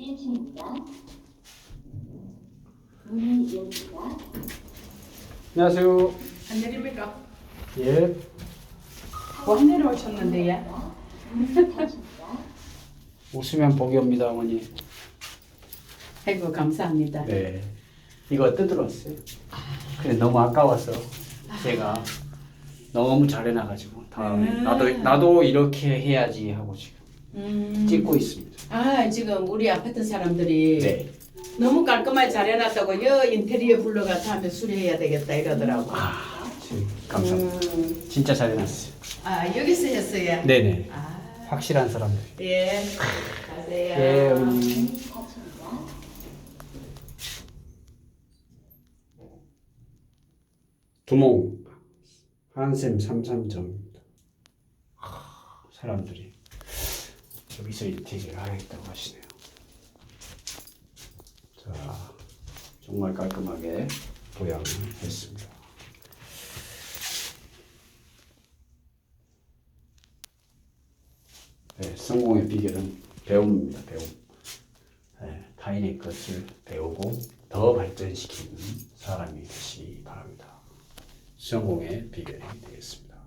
1층입니다. 문이 열립니다. 안녕하세요. 예. 어, 안 내립니까? 예. 뭐 내려오셨는데요? 웃으면 복이 옵니다, 어머니. 아이고 감사합니다. 네. 이거 뜯어놨어요. 그래, 너무 아까워서 제가 아. 너무 잘해놔가지고 다음에 아. 나도 나도 이렇게 해야지 하고 지금. 음. 찍고 있습니다. 아 지금 우리 아파트 사람들이 네. 너무 깔끔하게 잘 해놨다고 여 인테리어 불러가서 하면 수리해야 되겠다 이러더라고. 아, 감사합니다. 음. 진짜 잘 해놨어요. 아 여기서 했어요. 네네. 아 확실한 사람들. 예. 가세요. 예, 어머니. 두몽 한샘 삼삼점입니다. 사람들이 여기서 인테리어를 하겠다고 하시네요. 자, 정말 깔끔하게 도양을 했습니다. 네, 성공의 비결은 배움입니다. 배움. 네, 타인의 것을 배우고 더 발전시키는 사람이 되시기 바랍니다. 성공의 비결이 되겠습니다.